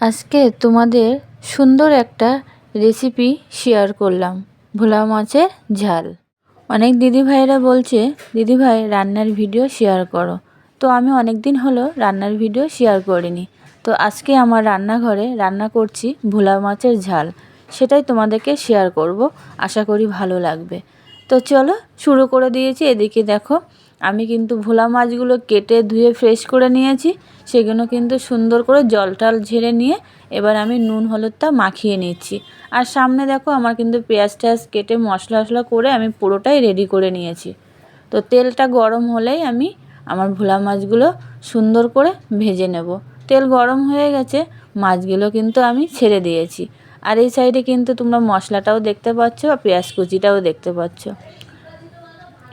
আজকে তোমাদের সুন্দর একটা রেসিপি শেয়ার করলাম। ভোলা মাছের ঝাল। অনেক দিদিভাইরা বলছে, দিদিভাই, রান্নার ভিডিও শেয়ার করো। তো আমি অনেক দিন হলো রান্নার ভিডিও শেয়ার করিনি। তো আজকে আমার রান্নাঘরে রান্না করছি ভোলা মাছের ঝাল। সেটাই তোমাদেরকে শেয়ার করব। আশা করি ভালো লাগবে। তো চলো শুরু করে দিয়েছি। এদিকে দেখো, আমি কিন্তু ভোলা মাছগুলো কেটে ধুয়ে ফ্রেশ করে নিয়েছি। সেগুলো কিন্তু সুন্দর করে জল টল ঝেড়ে নিয়ে এবার আমি নুন হলুদটা মাখিয়ে নিচ্ছি। আর সামনে দেখো, আমার কিন্তু পেঁয়াজ টেয়াজ কেটে মশলা টশলা করে আমি পুরোটাই রেডি করে নিয়েছি। তো তেলটা গরম হলেই আমি আমার ভোলা মাছগুলো সুন্দর করে ভেজে নেব। তেল গরম হয়ে গেছে, মাছগুলো কিন্তু আমি ছেড়ে দিয়েছি। আর এই সাইডে কিন্তু তোমরা মশলাটাও দেখতে পাচ্ছ আর পেঁয়াজ কুচিটাও দেখতে পাচ্ছ।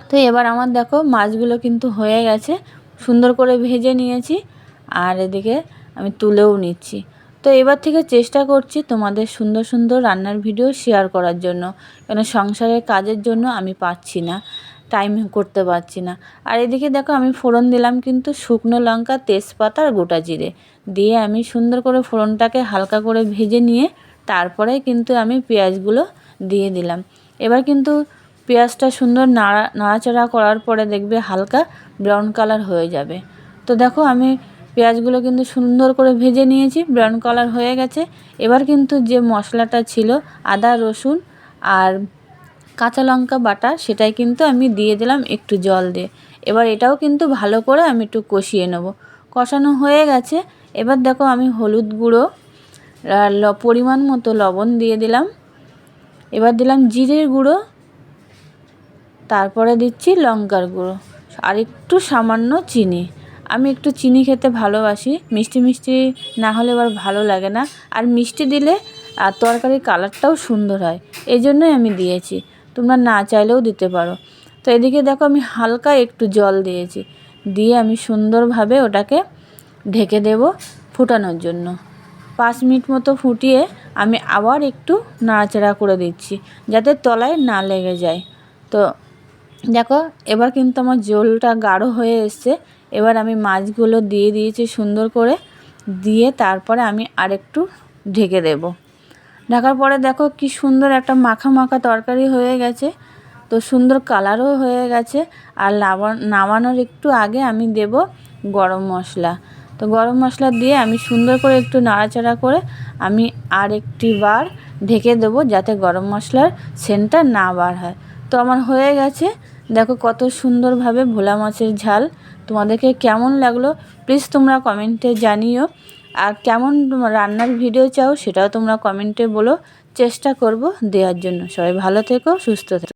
তো এবার আমার দেখো মাছগুলো কিন্তু হয়ে গেছে। সুন্দর করে ভেজে নিয়েছি আর এদিকে আমি তুলেও নিচ্ছি। তো এবার থেকে চেষ্টা করছি তোমাদের সুন্দর সুন্দর রান্নার ভিডিও শেয়ার করার জন্য। কেন সংসারের কাজের জন্য আমি পাচ্ছি না টাইম করতে পারছি না। আর এদিকে দেখো আমি ফোড়ন দিলাম কিন্তু শুকনো লঙ্কা, তেজপাতা আর গোটা জিরে। দিয়ে আমি সুন্দর করে ফোড়নটাকে হালকা করে ভেজে নিয়ে তারপরে কিন্তু আমি পেঁয়াজগুলো দিয়ে দিলাম। এবার কিন্তু পেঁয়াজটা সুন্দর নাড়া, নাড়াচাড়া করার পরে দেখবে হালকা ব্রাউন কালার হয়ে যাবে। তো দেখো আমি পেঁয়াজগুলো কিন্তু সুন্দর করে ভেজে নিয়েছি ব্রাউন কালার হয়ে গেছে। এবার কিন্তু যে মশলাটা ছিল আদা, রসুন আর কাঁচা লঙ্কা বাটা, সেটাই কিন্তু আমি দিয়ে দিলাম একটু জল দিয়ে। এবার এটাও কিন্তু ভালো করে আমি একটু কষিয়ে নেব। কষানো হয়ে গেছে। এবার দেখো আমি হলুদ গুঁড়ো পরিমাণ মতো লবণ দিয়ে দিলাম। এবার দিলাম জিরের গুঁড়ো, তারপরে দিচ্ছি লঙ্কার গুঁড়ো, আর একটু সামান্য চিনি। আমি একটু চিনি খেতে ভালোবাসি, মিষ্টি মিষ্টি না হলে এবার ভালো লাগে না। আর মিষ্টি দিলে আর তরকারির কালারটাও সুন্দর হয় এই জন্যই আমি দিয়েছি। তোমরা না চাইলেও দিতে পারো। তো এদিকে দেখো আমি হালকা একটু জল দিয়েছি, দিয়ে আমি সুন্দরভাবে ওটাকে ঢেকে দেব ফুটানোর জন্য। পাঁচ মিনিট মতো ফুটিয়ে আমি আবার একটু নাড়াচাড়া করে দিচ্ছি, যাতে তলায় না লেগে যায়। তো দেখো, এবার কিন্তু আমার জলটা গাঢ় হয়ে এসছে। এবার আমি মাছগুলো দিয়ে দিয়েছি সুন্দর করে। দিয়ে তারপরে আমি আরেকটু ঢেকে দেব। ঢাকার পরে দেখো কি সুন্দর একটা মাখা মাখা তরকারি হয়ে গেছে। তো সুন্দর কালারও হয়ে গেছে। আর নামানোর একটু আগে আমি দেব গরম মশলা। তো গরম মশলা দিয়ে আমি সুন্দর করে একটু নাড়াচাড়া করে আমি আর একটি বার ঢেকে দেবো যাতে গরম মশলার সেন্টটা না বার হয়। তো আমার হয়ে গেছে। দেখো কত সুন্দরভাবে ভোলা মাছের ঝাল। তোমাদেরকে কেমন লাগল প্লিজ তোমরা কমেন্টে জানিও। আর কেমন রান্নার ভিডিও চাও সেটাও তোমরা কমেন্টে বলো। চেষ্টা করব দেওয়ার জন্য। সবাই ভালো থেকো, সুস্থ থেকো।